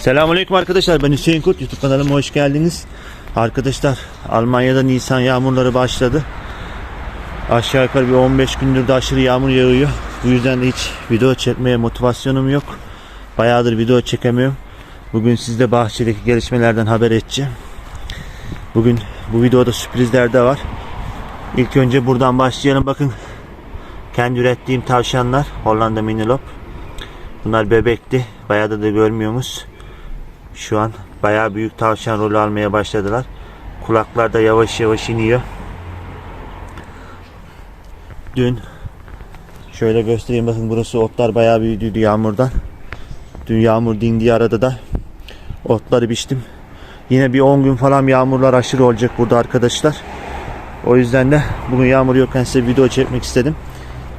Selamünaleyküm arkadaşlar. Ben Hüseyin Kurt. YouTube kanalıma hoş geldiniz. Arkadaşlar Almanya'da Nisan yağmurları başladı. Aşağı yukarı bir 15 gündür de aşırı yağmur yağıyor. Bu yüzden de hiç video çekmeye motivasyonum yok. Bayağıdır video çekemiyorum. Bugün sizde bahçedeki gelişmelerden haber edeceğim. Bugün bu videoda sürprizler de var. İlk önce buradan başlayalım. Bakın kendi ürettiğim tavşanlar. Hollanda Minilop. Bunlar bebekti. Bayağı da, görmüyorsunuz. Şu an bayağı büyük tavşan rolü almaya başladılar. Kulaklar da yavaş yavaş iniyor. Dün şöyle göstereyim bakın burası otlar bayağı büyüdüydü yağmurdan. Dün yağmur dindiği arada da otları biçtim. Yine bir 10 gün falan yağmurlar aşırı olacak burada arkadaşlar. O yüzden de bugün yağmur yokken size video çekmek istedim.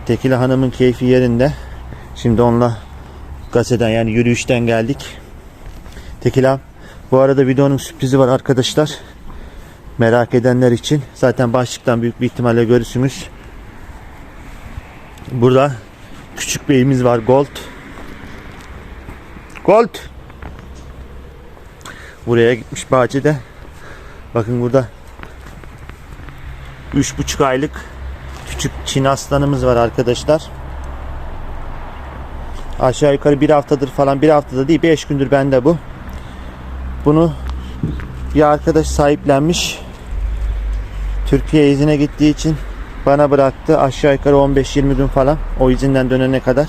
Tekila Hanım'ın keyfi yerinde. Şimdi onunla gazeteden yani yürüyüşten geldik. Tekila bu arada videonun sürprizi var arkadaşlar. Merak edenler için zaten başlıktan büyük bir ihtimalle görürsünüz. Burada küçük beyimiz var Gold. Gold. Buraya gitmiş bahçede. Bakın burada 3,5 aylık küçük Çin aslanımız var arkadaşlar. Aşağı yukarı bir haftadır falan bir haftada değil 5 gündür bende bu. Bunu bir arkadaş sahiplenmiş. Türkiye izine gittiği için bana bıraktı. Aşağı yukarı 15-20 gün falan o izinden dönene kadar.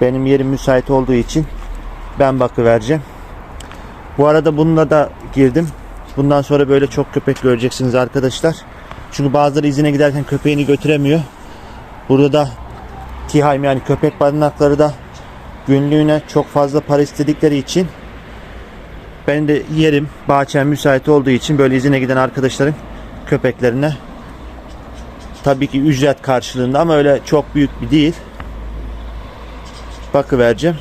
Benim yerim müsait olduğu için ben bakı vereceğim. Bu arada bununla da girdim. Bundan sonra böyle çok köpek göreceksiniz arkadaşlar. Çünkü bazıları izine giderken köpeğini götüremiyor. Burada da Tihaym yani köpek barınakları da günlüğüne çok fazla para istedikleri için ben de yerim bahçem müsait olduğu için böyle izine giden arkadaşların köpeklerine tabii ki ücret karşılığında ama öyle çok büyük bir değil. Bakı vereceğim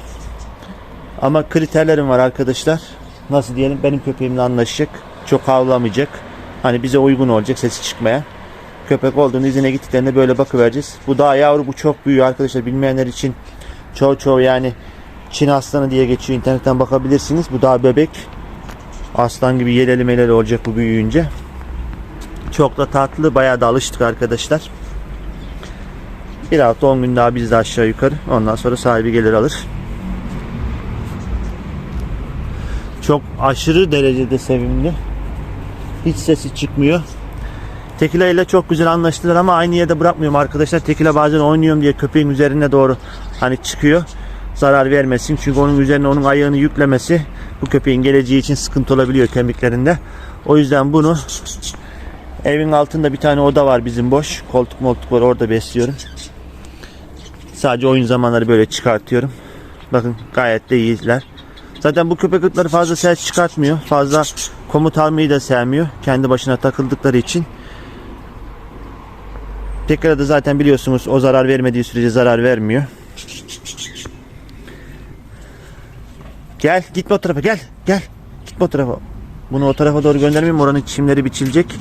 ama kriterlerim var arkadaşlar. Nasıl diyelim benim köpeğimle anlaşacak çok havlamayacak. Hani bize uygun olacak sesi çıkmaya köpek olduğunu izine gittiklerinde böyle bakı vereceğiz bu daha yavru bu çok büyüyor arkadaşlar. Bilmeyenler için çoğu çoğu yani Çin aslanı diye geçiyor internetten bakabilirsiniz. Bu daha bebek. Aslan gibi yeleli meleli olacak bu büyüyünce. Çok da tatlı bayağı da alıştık arkadaşlar. Bir hafta 10 gün daha biz de aşağı yukarı. Ondan sonra sahibi gelir alır. Çok aşırı derecede sevimli. Hiç sesi çıkmıyor. Tekila ile çok güzel anlaştılar ama aynı yerde bırakmıyorum arkadaşlar. Tekila bazen oynuyorum diye köpeğin üzerine doğru hani çıkıyor. Zarar vermesin. Çünkü onun üzerine onun ayağını yüklemesi bu köpeğin geleceği için sıkıntı olabiliyor kemiklerinde. O yüzden bunu evin altında bir tane oda var bizim boş. Koltuk moltuk var orada besliyorum. Sadece oyun zamanları böyle çıkartıyorum. Bakın gayet de iyiler. Zaten bu köpek ırkları fazla ses çıkartmıyor. Fazla komut almayı da sevmiyor. Kendi başına takıldıkları için. Tekrar da zaten biliyorsunuz o zarar vermediği sürece zarar vermiyor. Gel gitme o tarafa gel gel gitme o tarafa. Bunu o tarafa doğru göndermeyeyim oranın çimleri biçilecek.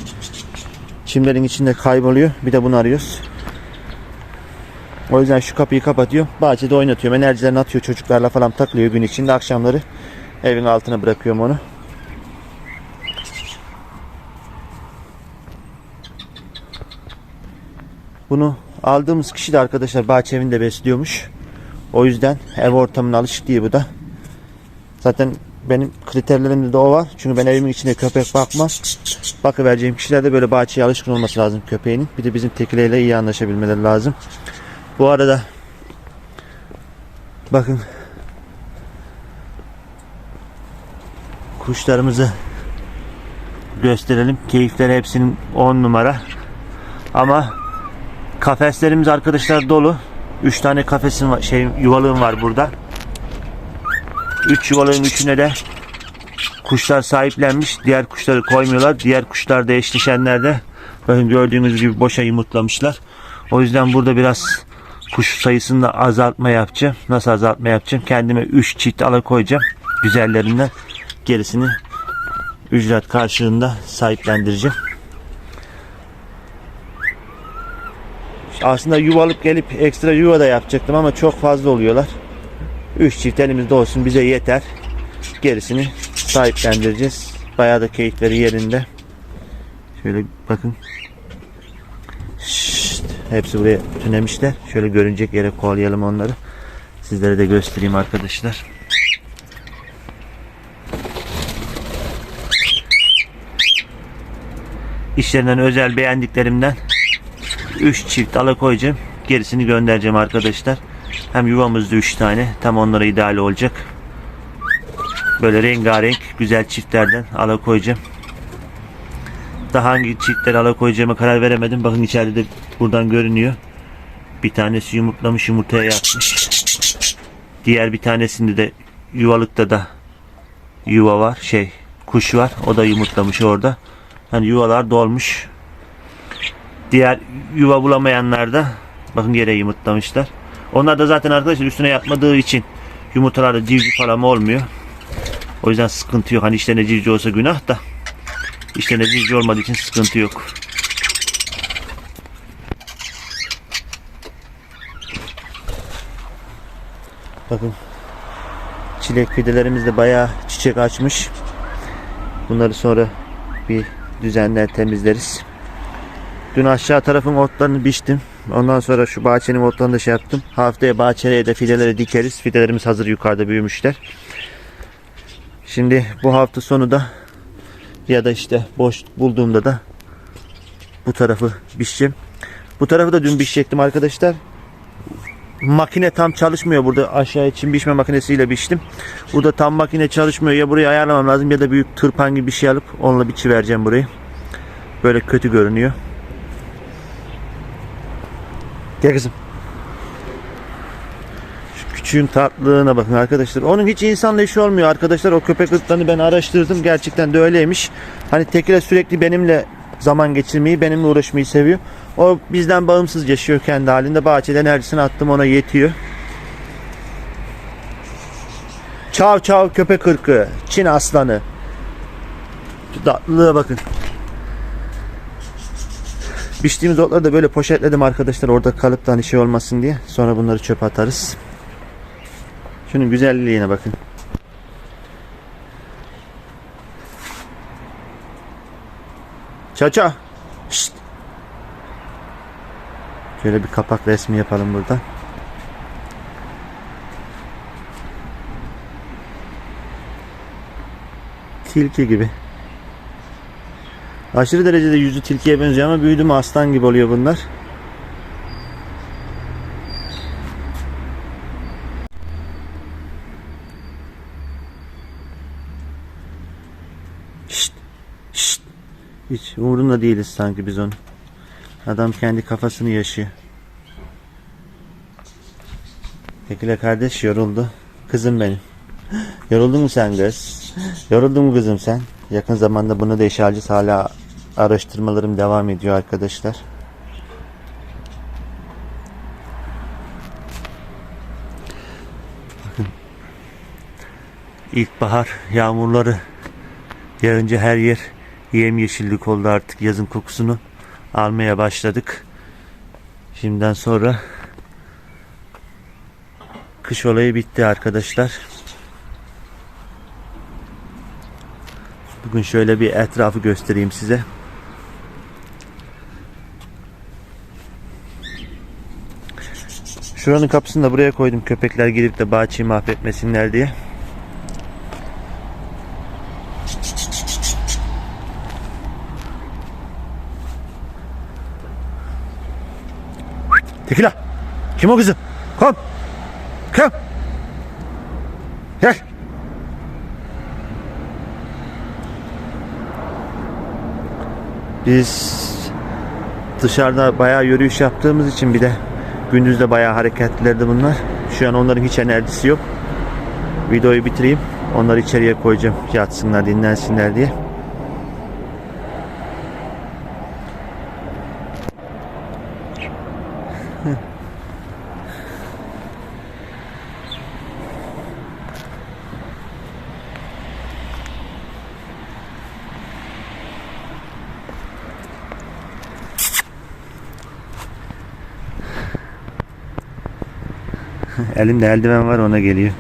Çimlerin içinde kayboluyor. Bir de bunu arıyoruz. O yüzden şu kapıyı kapatıyor. Bahçede oynatıyorum. Enerjilerini atıyor çocuklarla falan takılıyor gün içinde. Akşamları evin altına bırakıyorum onu. Bunu aldığımız kişi de arkadaşlar bahçe evinde besliyormuş. O yüzden ev ortamına alışık değil bu da. Zaten benim kriterlerimde de o var. Çünkü ben evimin içinde köpek bakmam. Bakıvereceğim kişiler de böyle bahçeye alışkın olması lazım köpeğinin. Bir de bizim tekileyle iyi anlaşabilmeleri lazım. Bu arada bakın kuşlarımızı gösterelim. Keyifleri hepsinin 10 numara. Ama kafeslerimiz arkadaşlar dolu. 3 tane kafesim var, şey yuvalığım var burada. 3 yuvalığın üçüne de kuşlar sahiplenmiş. Diğer kuşları koymuyorlar. Diğer kuşlar da eşleşenler de bakın gördüğünüz gibi boşa yumurtlamışlar. O yüzden burada biraz kuş sayısını da azaltma yapacağım. Nasıl azaltma yapacağım? Kendime 3 çift alakoyacağım. Güzellerinden gerisini ücret karşılığında sahiplendireceğim. Aslında yuvalık gelip ekstra yuva da yapacaktım ama çok fazla oluyorlar. 3 çift elimizde olsun bize yeter. Gerisini sahiplendireceğiz. Bayağı da keyifleri yerinde. Şöyle bakın. Şşt, hepsi buraya tünemişler. Şöyle görünecek yere kovalayalım onları. Sizlere de göstereyim arkadaşlar. İşlerinden özel beğendiklerimden 3 çift alakoyacağım. Gerisini göndereceğim arkadaşlar. Hem yuvamızda 3 tane. Tam onlara ideal olacak. Böyle rengarenk güzel çiftlerden alakoyacağım. Daha hangi çiftleri alakoyacağıma karar veremedim. Bakın içeride de buradan görünüyor. Bir tanesi yumurtlamış yumurtaya yatmış. Diğer bir tanesinde de yuvalıkta da yuva var. Şey kuş var. O da yumurtlamış orada. Hani yuvalar dolmuş. Diğer yuva bulamayanlar da bakın yere yumurtlamışlar. Onlar da zaten arkadaşlar üstüne yapmadığı için yumurtalarda civciv falan olmuyor. O yüzden sıkıntı yok. Hani işlerine civciv olsa günah da işlerine civciv olmadığı için sıkıntı yok. Bakın çilek fidelerimiz de bayağı çiçek açmış. Bunları sonra bir düzenler temizleriz. Dün aşağı tarafın otlarını biçtim. Ondan sonra şu bahçenin otlarını da şey yaptım. Haftaya bahçeye de fideleri dikeriz. Fidelerimiz hazır yukarıda büyümüşler. Şimdi bu hafta sonu da ya da işte boş bulduğumda da bu tarafı biçeceğim. Bu tarafı da dün biçecektim arkadaşlar. Makine tam çalışmıyor burada. Aşağı için biçme makinesiyle biçtim. Burada tam makine çalışmıyor. Ya burayı ayarlamam lazım ya da büyük tırpan gibi bir şey alıp onunla biçi vereceğim burayı. Böyle kötü görünüyor. Gel kızım. Şu küçüğün tatlılığına bakın arkadaşlar. Onun hiç insanla işi olmuyor arkadaşlar. O köpek ırklarını ben araştırdım. Gerçekten de öyleymiş. Hani tekile sürekli benimle zaman geçirmeyi, benimle uğraşmayı seviyor. O bizden bağımsız yaşıyor kendi halinde. Bahçede enerjisini attım ona yetiyor. Çav çav köpek ırkı. Çin aslanı. Şu tatlılığa bakın. Biçtiğimiz otları da böyle poşetledim arkadaşlar orada kalıp da hani şey olmasın diye. Sonra bunları çöpe atarız. Şunun güzelliğine bakın. Çaça. Şşt. Şöyle bir kapak resmi yapalım burada. Tilki gibi. Aşırı derecede yüzü tilkiye benziyor ama büyüdü mü aslan gibi oluyor bunlar. Şşt, şşt. Hiç umurunda değiliz sanki biz onun. Adam kendi kafasını yaşıyor. Tekile kardeş yoruldu. Kızım benim. Yoruldun mu sen kız? Yoruldun mu kızım sen? Yakın zamanda bunu da işe. Hala araştırmalarım devam ediyor arkadaşlar. Bakın. İlkbahar yağmurları yağınca her yer yemyeşillik oldu artık yazın kokusunu almaya başladık. Şimdiden sonra kış olayı bitti arkadaşlar. Bugün şöyle bir etrafı göstereyim size. Şuranın kapısını da buraya koydum köpekler girip de bahçeyi mahvetmesinler diye. Tekila. Kim o kızım? Kom. Kom. Gel. Biz dışarıda bayağı yürüyüş yaptığımız için bir de gündüz de bayağı hareketlilerdi bunlar. Şu an onların hiç enerjisi yok. Videoyu bitireyim. Onları içeriye koyacağım. Yatsınlar, dinlensinler diye. Elimde eldiven var ona geliyor.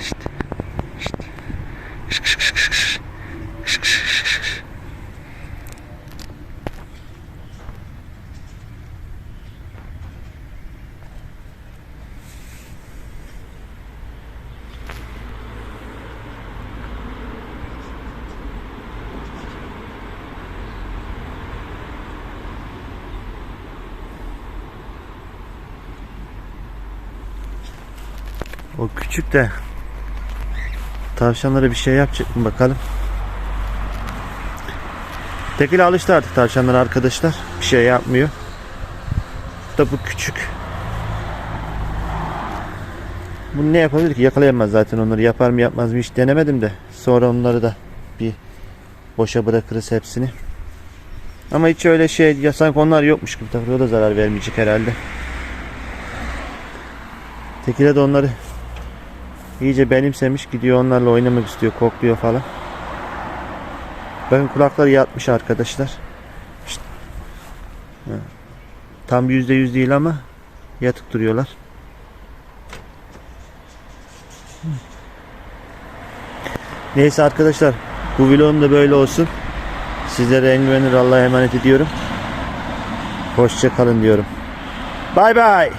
Şşt, şşt. O küçük de tavşanlara bir şey yapacak mı bakalım. Tekil alıştı artık tavşanlar arkadaşlar. Bir şey yapmıyor. Da bu küçük. Bu ne yapabilir ki? Yakalayamaz zaten onları. Yapar mı yapmaz mı hiç denemedim de. Sonra onları da bir boşa bırakırız hepsini. Ama hiç öyle şey ya sanki onlar yokmuş gibi takılıyor. O da zarar vermeyecek herhalde. Tekile de onları iyice benimsemiş gidiyor onlarla oynamak istiyor kokluyor falan. Bakın kulakları yatmış arkadaşlar. Tam yüzde yüz değil ama yatık duruyorlar. Neyse arkadaşlar bu vlogum da böyle olsun. Sizlere en güvenilir Allah'a emanet ediyorum. Hoşça kalın diyorum. Bay bay.